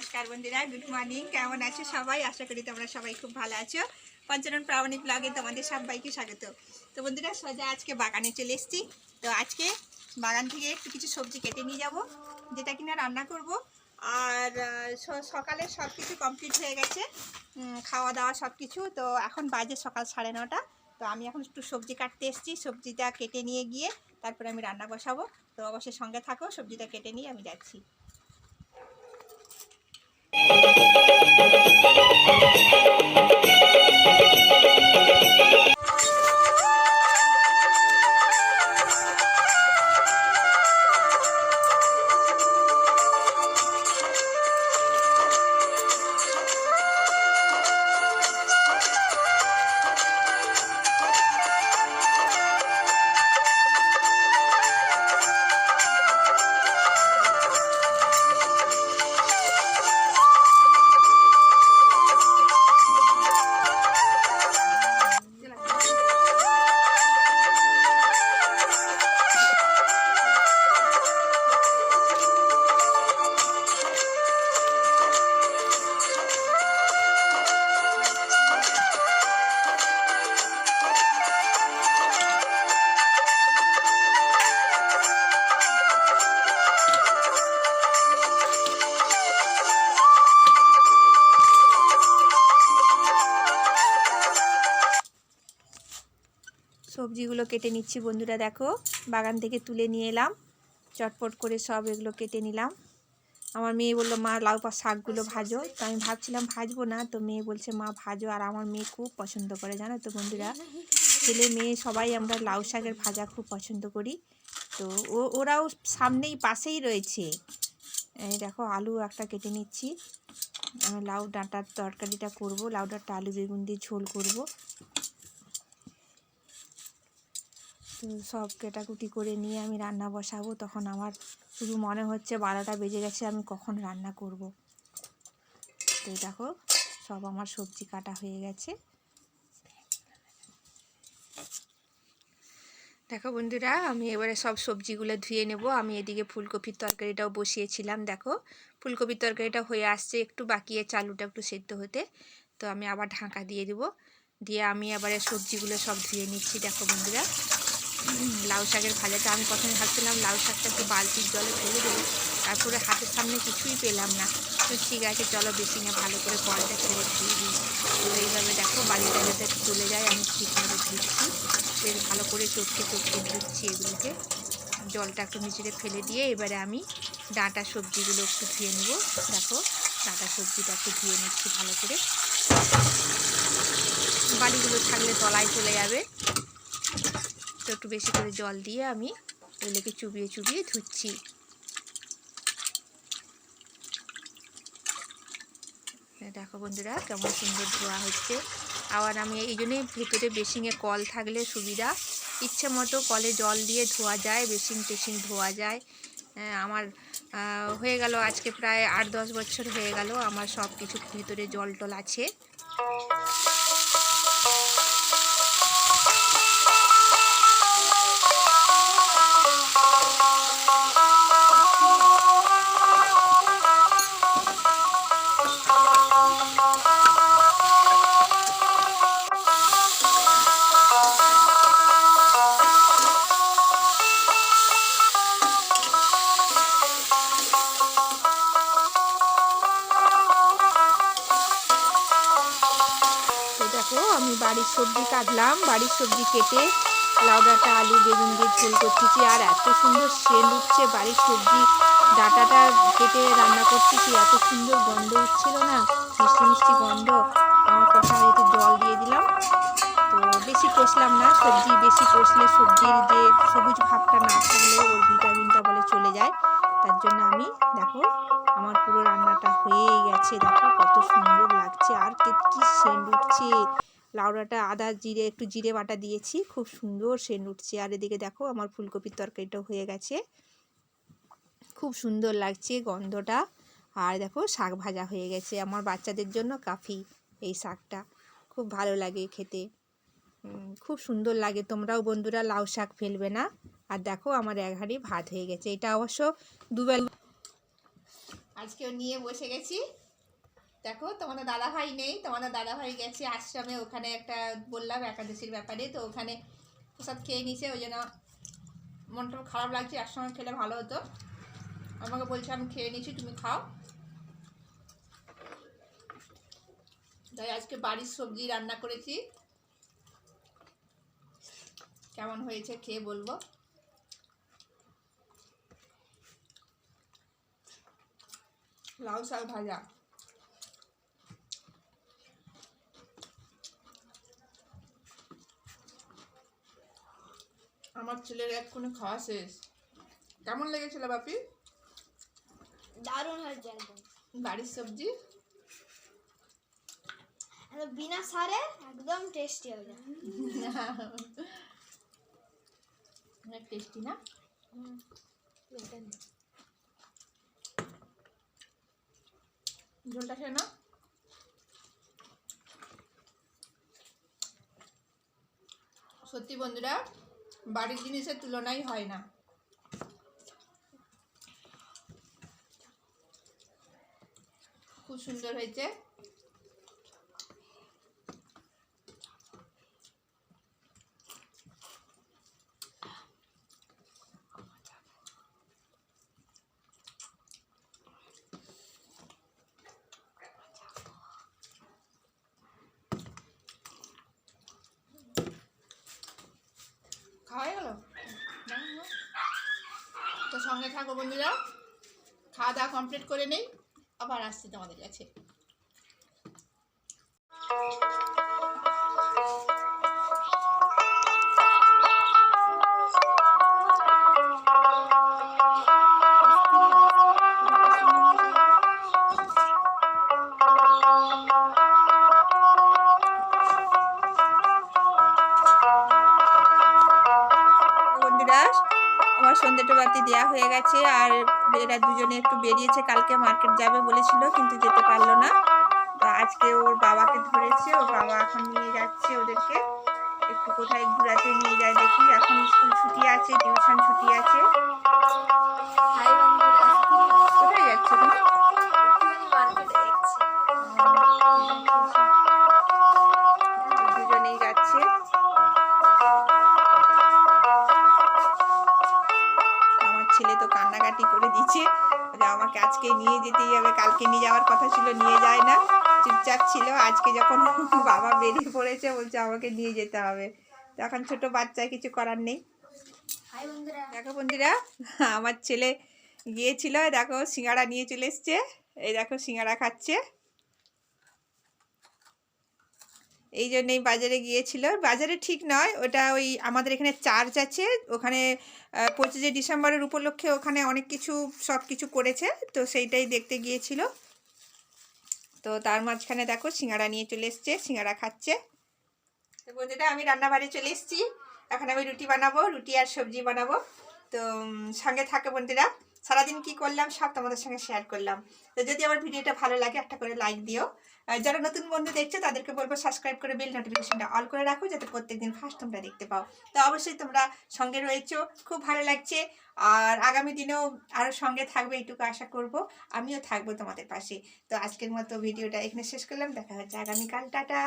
নমস্কার বন্ধুরা good morning কেমন আছো সবাই? আশা করি তোমরা সবাই খুব ভালো আছো। পঞ্চানন প্রামাণিক ব্লগে তোমাদের সবাইকে স্বাগত। তো বন্ধুরা, সোজা আজকে বাগানে চলে এসেছি। তো আজকে বাগান থেকে একটু কিছু সবজি কেটে নিয়ে যাব, যেটা কিনা রান্না করব। আর সকালে সব কিছু কমপ্লিট হয়ে গেছে। খাওয়া দাওয়া সব কিছু তো এখন বাজে সকাল সাড়ে নটা। তো আমি এখন একটু সবজি কাটতে এসেছি। সবজিটা কেটে নিয়ে গিয়ে তারপরে আমি রান্না বসাবো। তো অবশ্যই সঙ্গে থাকো, সবজিটা কেটে নিয়ে আমি যাচ্ছি। Thank you. সবজিগুলো কেটে নিচ্ছি বন্ধুরা, দেখো। বাগান থেকে তুলে নিয়ে এলাম। চটপট করে সব এগুলো কেটে নিলাম। আমার মেয়ে বলল, মা, লাউ পা শাকগুলো ভাজো। তো আমি ভাবছিলাম, ভাজবো না। তো মেয়ে বলছে, মা, ভাজো। আর আমার মেয়ে খুব পছন্দ করে, জানো তো বন্ধুরা। ছেলে মেয়ে সবাই আমরা লাউ শাকের ভাজা খুব পছন্দ করি। তো ও, ওরাও সামনেই পাশেই রয়েছে। এই দেখো, আলু একটা কেটে নিচ্ছি। আমি লাউ ডাঁটার তরকারিটা করব। লাউ ডাঁটা, আলু, বেগুন দিয়ে ঝোল করব তো সব কেটাকুটি করে নিয়ে আমি রান্না বসাবো, তখন আমার শুধু মনে হচ্ছে বারোটা বেজে গেছে, আমি কখন রান্না করব। তো দেখো, সব আমার সবজি কাটা হয়ে গেছে। দেখো বন্ধুরা, আমি এবারে সব সবজিগুলো ধুয়ে নেব। আমি এদিকে ফুলকপির তরকারিটাও বসিয়েছিলাম, দেখো। ফুলকপির তরকারিটা হয়ে আসছে, একটু বাকি চালুটা একটু সেদ্ধ হতে। তো আমি আবার ঢাকা দিয়ে দিব। দিয়ে আমি এবারে সবজিগুলো সব ধুয়ে নিচ্ছি, দেখো বন্ধুরা। লাউ শাকের ভাজাটা আমি প্রথমে ভাবছিলাম লাউ শাকটা একটু বালতির জলে ফেলে দেবো, তারপরে হাতের সামনে কিছুই পেলাম না। তো ঠিক আছে, চলো বেশি না, ভালো করে কলটা ছেড়ে ধুয়ে দিই। তো এইভাবে দেখো বাড়িটা যাতে চলে যায়, আমি ঠিকভাবে ধুচ্ছি বেশ ভালো করে চটকে চটকে ধুচ্ছি এগুলোকে। জলটা একটু নিচেতে ফেলে দিয়ে এবারে আমি ডাঁটা সবজিগুলো একটু ধুয়ে নেব। দেখো ডাঁটা সবজিটা একটু ধুয়ে নিচ্ছি ভালো করে। বালিগুলো থাকলে তলায় চলে যাবে। একটু বেশি করে জল দিয়ে আমি এগুলোকে চুবিয়ে চুবিয়ে ধুচ্ছি। দেখো বন্ধুরা কেমন সুন্দর ধোয়া হচ্ছে। আবার আমি এই জন্যই ভেতরে বেসিংয়ে কল থাকলে সুবিধা। ইচ্ছে মতো কলে জল দিয়ে ধোয়া যায় বেসিং টেসিং ধোয়া যায়। আহ, আমার হয়ে গেল আজকে প্রায় আট দশ বছর হয়ে গেল আমার সব কিছু ভিতরে জল টল আছে। দেখো আমি বাড়ির সবজি কাটলাম বাড়ির সবজি কেটে লাউ ডাঁটা, আলু, বেগুন দিয়ে ঝোল করতেছি আর এত সুন্দর সেল উঠছে, বাড়ির সবজি ডাঁটাটা কেটে রান্না করতেছি, এত সুন্দর গন্ধ উঠছিল না, মিষ্টি মিষ্টি গন্ধ। আমার কথা একটু জল দিয়ে দিলাম। তো বেশি কষলাম না, সবজি বেশি কষলে সবজির যে সবুজ ভাবটা না থাকলে ওর ভিটামিনটা বলে চলে যায়। তার জন্য আমি, দেখো, আমার পুরো রান্নাটা হয়ে গেছে, দেখো কত সুন্দর লাগছে, আর কে সেন্ট উঠছে লাউডাটা, আদা জিরে, একটু জিরে বাটা দিয়েছি। খুব সুন্দর সেন্ট উঠছে আর এদিকে দেখো, আমার ফুলকপির তরকারিটাও হয়ে গেছে। খুব সুন্দর লাগছে গন্ধটা। আর দেখো, শাক ভাজা হয়ে গেছে। আমার বাচ্চাদের জন্য কাফি এই শাকটা। খুব ভালো লাগে খেতে। খুব সুন্দর লাগে। তোমরাও বন্ধুরা লাউ শাক ফেলবে না? আর দেখো, আমার এক হাঁড়ি ভাত হয়ে গেছে। এটা অবশ্য দুবেলা আজকেও নিয়ে বসে গেছি। দেখো, তোমাদের দাদা ভাই নেই, তোমাদের দাদা ভাই গেছে আশ্রমে, ওখানে একটা বললাম একাদশীর ব্যাপারে, তো ওখানে প্রসাদ খেয়ে নিছে, ওই জন্য মনটা খারাপ লাগছে, একসঙ্গে খেলে ভালো হতো। আমাকে বলছে, আমি খেয়ে নিয়েছি তুমি খাও। তাই আজকে বাড়ির সবজি রান্না করেছি। কেমন হয়েছে খেয়ে বলব। লাউ শাক ভাজা। আমার ছেলের এক্ষুনি খাওয়া শেষ। কেমন লেগেছিল বাপি? দারুণ হয়েছে একদম। বাড়ির সবজি? বিনা সারে একদম টেস্টি হয়ে যায়। অনেক টেস্টি না? ঝোলটা খেয়ে না সত্যি বন্ধুরা বাড়ির জিনিসের তুলনাই হয় না। খুব সুন্দর হয়েছে। খাওয়া গেল? তো সঙ্গে থাকো বন্ধুরা। খাওয়া দাওয়া কমপ্লিট করে নেই। আবার আসছি তোমাদের কাছে। সন্ধ্যেটা বাতি দেওয়া হয়ে গেছে আর এরা দুজনে একটু বেরিয়েছে, কালকে মার্কেট যাবে বলেছিল, কিন্তু যেতে পারল না। আজকে ওর বাবাকে ধরেছে, ওর বাবা এখন নিয়ে যাচ্ছে ওদেরকে। একটু কোথায় ঘুরাতে নিয়ে যায় দেখি, এখন স্কুল ছুটি আছে টিউশন ছুটি আছে। কোথায় যাচ্ছে? তুমি চুপচাপ ছিল। আজকে যখন বাবা বেরিয়ে পড়েছে বলছে আমাকে নিয়ে যেতে হবে। তো এখন ছোট বাচ্চা কিছু করার নেই। দেখো বন্ধুরা আমার ছেলে গিয়েছিল দেখো সিঙ্গাড়া নিয়ে চলে এসছে। এই দেখো সিঙ্গাড়া খাচ্ছে। এই জন্যই বাজারে গিয়েছিল। বাজারে ঠিক নয় ওটা ওই আমাদের এখানে চার্চ আছে। ওখানে পঁচিশে ডিসেম্বরের উপলক্ষে ওখানে অনেক কিছু সব কিছু করেছে। তো সেইটাই দেখতে গিয়েছিল। তো তার মাঝখানে দেখো সিঙ্গাড়া নিয়ে চলে এসছে, সিঙ্গাড়া খাচ্ছে। তো বন্ধুরা, আমি রান্নাবাড়ি চলে এসেছি। এখন আমি রুটি বানাবো, রুটি আর সবজি বানাবো। তো সঙ্গে থাকে বন্ধুরা। সারাদিন কি করলাম সব তোমাদের সঙ্গে শেয়ার করলাম। তো যদি আমার ভিডিওটা ভালো লাগে, একটা করে লাইক দিও। যারা নতুন বন্ধু দেখছ, তাদেরকে বলব সাবস্ক্রাইব করে বেল নোটিফিকেশনটা অল করে রাখো, যাতে প্রত্যেকদিন ফার্স্ট তোমরা দেখতে পাও। তো অবশ্যই তোমরা সঙ্গে রয়েছো, খুব ভালো লাগছে। আর আগামী দিনেও আরও সঙ্গে থাকবে, এইটুকু আশা করব। আমিও থাকব তোমাদের পাশে। তো আজকের মতো ভিডিওটা এখানে শেষ করলাম। দেখা হচ্ছে আগামীকাল। টাটা!